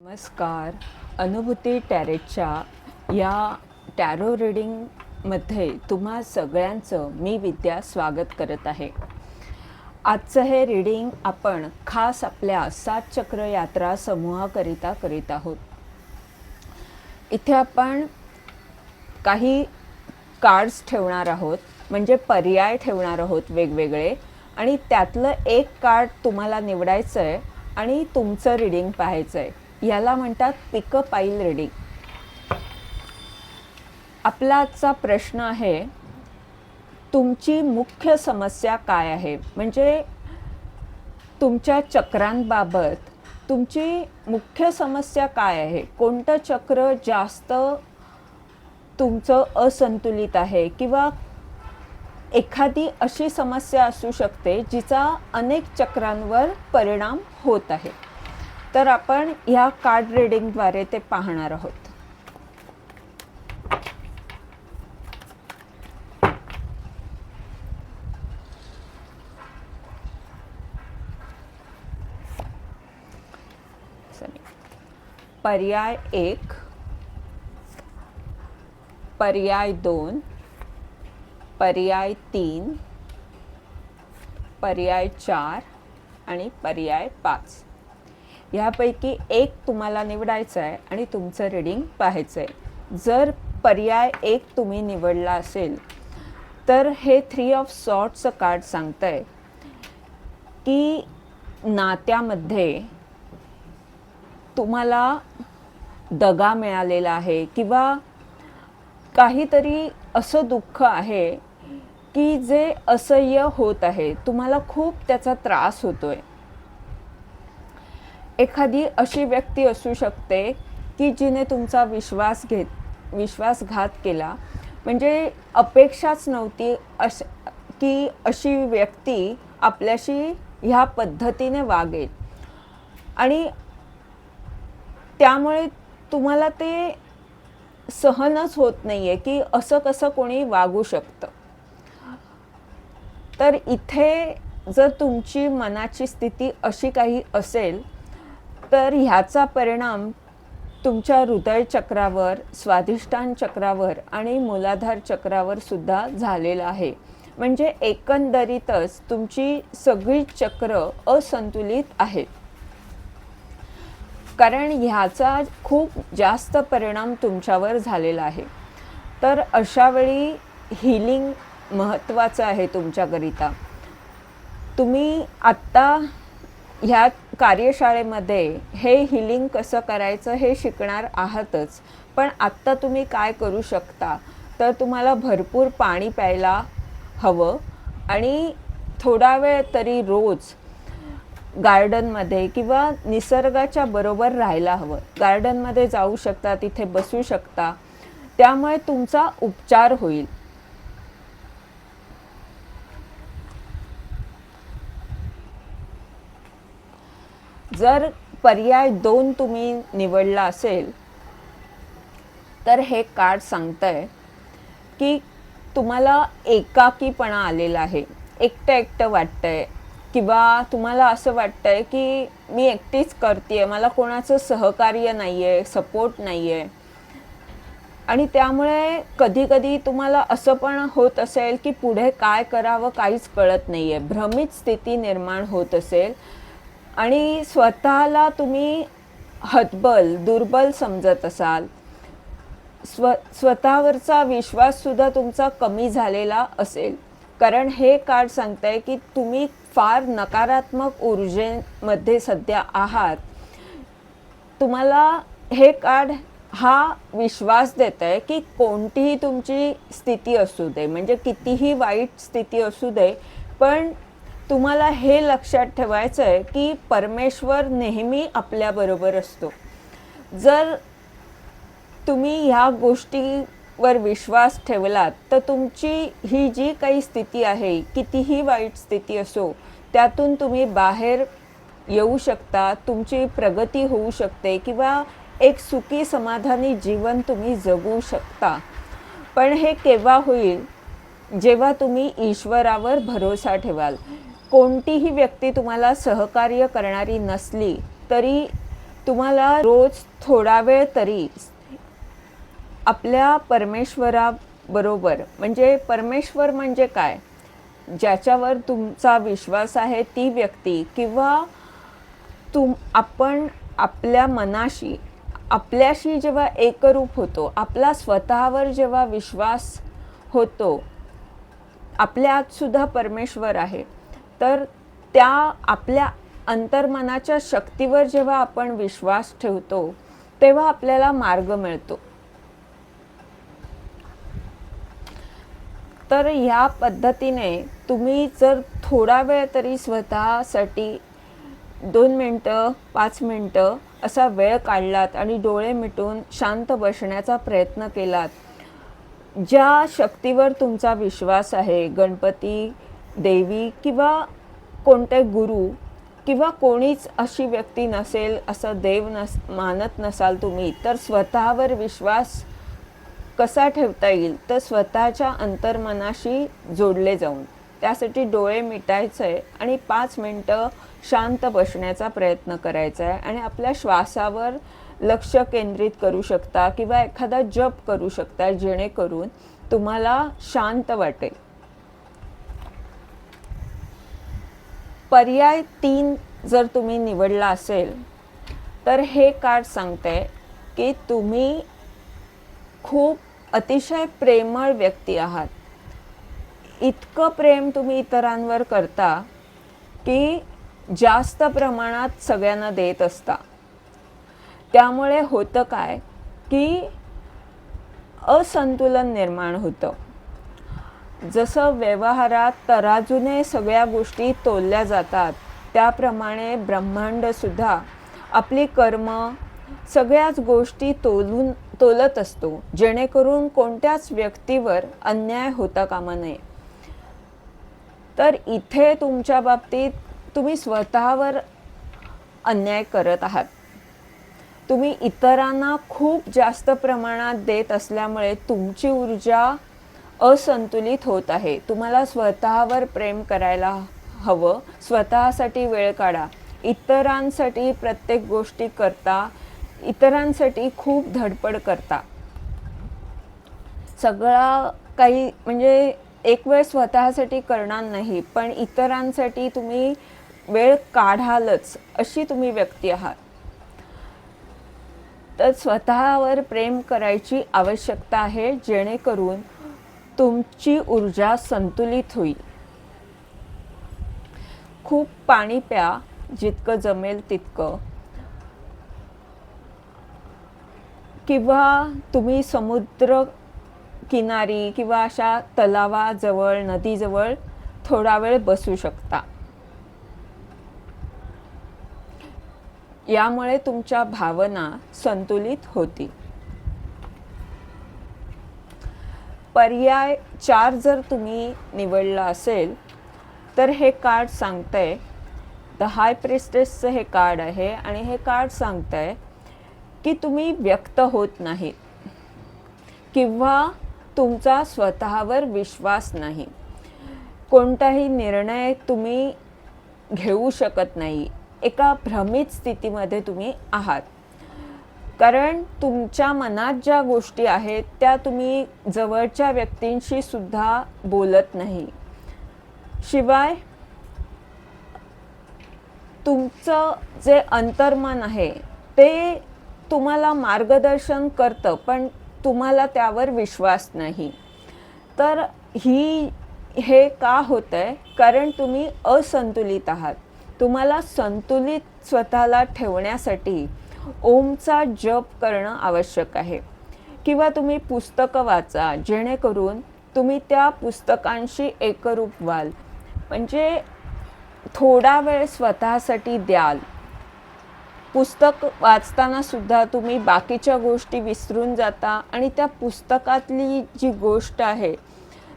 नमस्कार. अनुभूती टॅरेटच्या या टॅरो रीडिंगमध्ये तुम्हा सगळ्यांचं मी विद्या स्वागत करत आहे. आजचं हे रीडिंग आपण खास आपल्या सात चक्र यात्रा समूहाकरिता करीत आहोत. इथे आपण काही कार्ड्स ठेवणार आहोत म्हणजे पर्याय ठेवणार आहोत वेगवेगळे आणि त्यातलं एक कार्ड तुम्हाला निवडायचं आहे आणि तुमचं रीडिंग पाहायचं आहे याला म्हणतात पिकअप आईल रीडिंग आपला आजचा प्रश्न आहे तुमची मुख्य समस्या काय आहे? म्हणजे तुमच्या चक्रांबाबत तुमची मुख्य समस्या काय आहे? कोणतं चक्र जास्त तुमचं असंतुलित आहे? किंवा एखादी अशी समस्या असू शकते जिचा अनेक चक्रांवर परिणाम होत आहे. तर आपण ह्या कार्ड रिडिंगद्वारे ते पाहणार आहोत. पर्याय एक पर्याय दोन पर्याय तीन पर्याय चार आणि पर्याय पाच. ह्यापैकी एक तुम्हाला निवडायचं आहे आणि तुमचं रीडिंग पाहायचं आहे. जर पर्याय एक तुम्ही निवडला असेल तर हे थ्री ऑफ सॉर्टचं कार्ड सांगतं आहे की नात्यामध्ये तुम्हाला दगा मिळालेला आहे किंवा काहीतरी असं दुःख आहे की जे असह्य होत आहे. तुम्हाला खूप त्याचा त्रास होतो आहे एखादी अशी व्यक्ती असू शकते की जिने तुमचा विश्वास घेत विश्वासघात केला. म्हणजे अपेक्षाच नव्हती अश की अशी व्यक्ती आपल्याशी ह्या पद्धतीने वागेल. आणि त्यामुळे तुम्हाला ते सहनच होत नाही आहे की असं कसं कोणी वागू शकतं. तर इथे जर तुमची मनाची स्थिती अशी काही असेल तर ह्याचा परिणाम तुमच्या हृदय चक्रावर स्वाधिष्ठान चक्रावर आणि मूलाधार चक्रावर सुद्धा झालेला आहे. म्हणजे एकंदरीतच तुमची सगळी चक्र असंतुलित आहेत कारण ह्याचा खूप जास्त परिणाम तुमच्यावर झालेला आहे. तर अशावेळी हिलिंग महत्त्वाचं आहे तुमच्याकरिता तुम्ही आत्ता ह्या कार्यशाळेमध्ये हे हिलिंग कसं करायचं हे शिकणार आहातच. पण आत्ता तुम्ही काय करू शकता? तर तुम्हाला भरपूर पाणी प्यायला हवं आणि थोडा वेळ तरी रोज गार्डनमध्ये किंवा निसर्गाच्या बरोबर राहायला हवं. गार्डनमध्ये जाऊ शकता तिथे बसू शकता. त्यामुळे तुमचा उपचार होईल. जर पर्याय दोन तुम्ही निवडला असेल तर हे कार्ड सांगतंय की तुम्हाला एकाकीपणा आलेला आहे. एकटं एकटं वाटतंय. किंवा तुम्हाला असं वाटतंय की मी एकटीच करते मला कोणाचं सहकार्य नाही आहे सपोर्ट नाही आहे आणि त्यामुळे कधी कधी तुम्हाला असं पण होत असेल की पुढे काय करावं काहीच कळत नाही आहे भ्रमित स्थिती निर्माण होत असेल. आणि स्वतःला तुम्ही हतबल दुर्बल समजत असाल. स्व स्वतःवरचा विश्वाससुद्धा तुमचा कमी झालेला असेल. कारण हे कार्ड सांगतंय की तुम्ही फार नकारात्मक ऊर्जेमध्ये सध्या आहात. तुम्हाला हे कार्ड हा विश्वास देत आहे की कोणतीही तुमची स्थिती असू दे म्हणजे कितीही वाईट स्थिती असू दे पण तुम्हाला हे लक्षात ठेवायचं आहे की परमेश्वर नेहमी आपल्याबरोबर असतो. जर तुम्ही ह्या गोष्टीवर विश्वास ठेवलात तर तुमची ही जी काही स्थिती आहे कितीही वाईट स्थिती असो त्यातून तुम्ही बाहेर येऊ शकता तुमची प्रगती होऊ शकते किंवा एक सुखी समाधानी जीवन तुम्ही जगू शकता. पण हे केव्हा होईल? जेव्हा तुम्ही ईश्वरावर भरोसा ठेवाल. कोणतीही व्यक्ती तुम्हाला सहकार्य करणारी नसली तरी तुम्हाला रोज थोडा वेळ तरी आपल्या परमेश्वराबरोबर म्हणजे परमेश्वर म्हणजे काय? ज्याच्यावर तुमचा विश्वास आहे ती व्यक्ती किंवा तुम आपण आपल्या मनाशी आपल्याशी जेव्हा एकरूप होतो आपला स्वतःवर जेव्हा विश्वास होतो आपल्या आतसुद्धा परमेश्वर आहे. तर त्या आपल्या अंतर्मनाच्या शक्तीवर जेव्हा आपण विश्वास ठेवतो तेव्हा आपल्याला मार्ग मिळतो. तर ह्या पद्धतीने तुम्ही जर थोडा वेळ तरी स्वतःसाठी दोन मिनटं पाच मिनटं असा वेळ काढलात आणि डोळे मिटून शांत बसण्याचा प्रयत्न केलात ज्या शक्तीवर तुमचा विश्वास आहे गणपती देवी किंवा कोणते गुरु किंवा कोणीच अशी व्यक्ती नसेल असं देव नस मानत नसाल तुम्ही तर स्वतःवर विश्वास कसा ठेवता येईल? तर स्वतःच्या अंतर्मनाशी जोडले जाऊन. त्यासाठी डोळे मिटायचं आहे आणि पाच मिनटं शांत बसण्याचा प्रयत्न करायचा आहे आणि आपल्या श्वासावर लक्ष केंद्रित करू शकता किंवा एखादा जप करू शकता जेणेकरून तुम्हाला शांत वाटेल. पर्याय तीन जर तुम्ही निवडला असेल तर हे कार्ड सांगते की तुम्ही खूप अतिशय प्रेमळ व्यक्ती आहात. इतकं प्रेम तुम्ही इतरांवर करता की जास्त प्रमाणात सगळ्यांना देत असता. त्यामुळे होतं काय की असंतुलन निर्माण होतं. जसं व्यवहारात तराजूने सगळ्या गोष्टी तोलल्या जातात त्याप्रमाणे ब्रह्मांडसुद्धा आपली कर्म सगळ्याच गोष्टी तोलून तोलत असतो जेणेकरून कोणत्याच व्यक्तीवर अन्याय होता कामा नये. तर इथे तुमच्या बाबतीत तुम्ही स्वतःवर अन्याय करत आहात. तुम्ही इतरांना खूप जास्त प्रमाणात देत असल्यामुळे तुमची ऊर्जा असंतुलित होत आहे. तुम्हाला स्वतःवर प्रेम करायला हवं. स्वतःसाठी वेळ काढा. इतरांसाठी प्रत्येक गोष्टी करता इतरांसाठी खूप धडपड करता. सगळा काही म्हणजे एक वेळ स्वतःसाठी करणार नाही पण इतरांसाठी तुम्ही वेळ काढालच अशी तुम्ही व्यक्ती आहात. तर स्वतःवर प्रेम करायची आवश्यकता आहे जेणेकरून तुमची ऊर्जा संतुलित होईल. खूप पाणी प्या जितकं जमेल तितकं. किंवा तुम्ही समुद्र किनारी किंवा अशा तलावाजवळ नदीजवळ थोडा वेळ बसू शकता. यामुळे तुमच्या भावना संतुलित होतील. पर्याय चार जर तुम्ही निवडला असेल तर हे कार्ड सांगतंय द हाय प्रिस्टेसचं हे कार्ड आहे आणि हे कार्ड सांगतंय की तुम्ही व्यक्त होत नाही किंवा तुमचा स्वतःवर विश्वास नाही. कोणताही निर्णय तुम्ही घेऊ शकत नाही. एका भ्रमित स्थितीमध्ये तुम्ही आहात. कारण तुमच्या मनात ज्या गोष्टी आहेत त्या तुम्ही जवळच्या व्यक्तींशी सुद्धा बोलत नाही. शिवाय तुमचं जे अंतर्मन आहे ते तुम्हाला मार्गदर्शन करतं पण तुम्हाला त्यावर विश्वास नाही. तर ही हे का होतं आहे कारण तुम्ही असंतुलित आहात. तुम्हाला संतुलित स्वतःला ठेवण्यासाठी ओमचा जप करणं आवश्यक आहे. किंवा तुम्ही पुस्तकं वाचा जेणेकरून तुम्ही त्या पुस्तकांशी एकरूप व्हाल. म्हणजे थोडा वेळ स्वतःसाठी द्याल. पुस्तक वाचताना सुद्धा तुम्ही बाकीच्या गोष्टी विसरून जाता आणि त्या पुस्तकातली जी गोष्ट आहे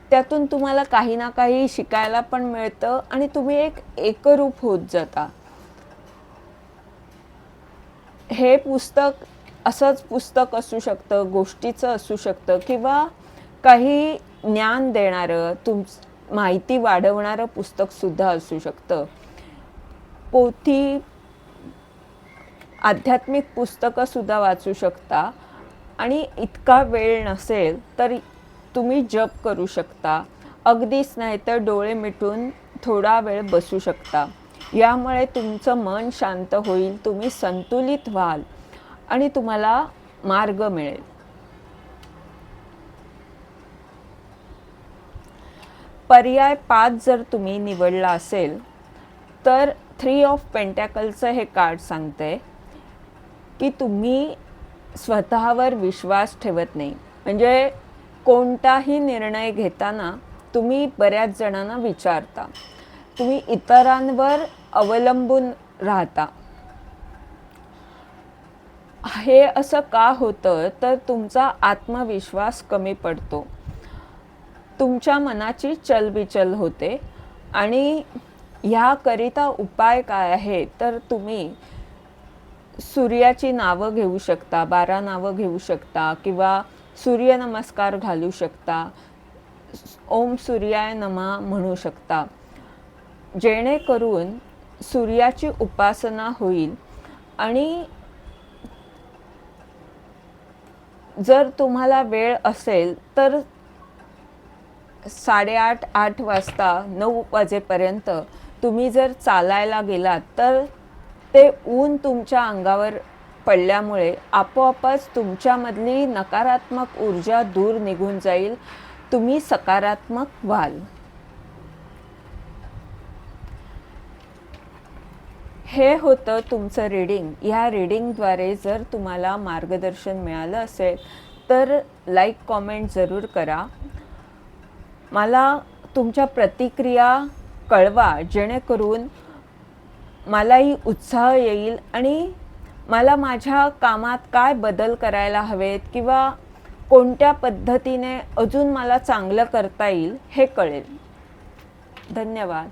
त्यातून तुम्हाला काही ना काही शिकायला पण मिळतं आणि तुम्ही एक एकरूप होत जाता. हे पुस्तक असंच पुस्तक असू शकतं गोष्टीचं असू शकतं किंवा काही ज्ञान देणारं तुम माहिती वाढवणारं पुस्तकसुद्धा असू शकतं. पोथी आध्यात्मिक पुस्तकंसुद्धा वाचू शकता आणि इतका वेळ नसेल तर तुम्ही जप करू शकता. अगदीच नाही तर डोळे मिटून थोडा वेळ बसू शकता. यामुळे तुमचं मन शांत होईल तुम्ही संतुलित व्हाल आणि तुम्हाला मार्ग मिळेल. पर्याय पाच जर तुम्ही निवडला असेल तर थ्री ऑफ पेंटॅकलचं हे कार्ड सांगते की तुम्ही स्वतःवर विश्वास ठेवत नाही. म्हणजे कोणताही निर्णय घेताना तुम्ही बऱ्याच जणांना विचारता. तुम्ही इतरांवर अवलंबून राहता. हे असं का होतं? तर तुमचा आत्मविश्वास कमी पडतो. तुमच्या मनाची चलबिचल होते आणि ह्याकरिता उपाय काय आहे? तर तुम्ही सूर्याची नावं घेऊ शकता बारा नावं घेऊ शकता किंवा सूर्यनमस्कार घालू शकता ओम सूर्याय नमा म्हणू शकता. जेणेकरून सूर्याची उपासना होईल आणि जर तुम्हाला वेळ असेल तर साडेआठ आठ वाजता नऊ वाजेपर्यंत तुम्ही जर चालायला गेलात तर ते ऊन तुमच्या अंगावर पडल्यामुळे आपोआपच तुमच्यामधली नकारात्मक ऊर्जा दूर निघून जाईल. तुम्ही सकारात्मक व्हाल. हे होतं तुमचं रीडिंग ह्या रीडिंगद्वारे जर तुम्हाला मार्गदर्शन मिळालं असेल तर लाईक कॉमेंट जरूर करा. मला तुमच्या प्रतिक्रिया कळवा जेणेकरून मलाही उत्साह येईल आणि मला माझ्या कामात काय बदल करायला हवेत किंवा कोणत्या पद्धतीने अजून मला चांगलं करता येईल हे कळेल. धन्यवाद.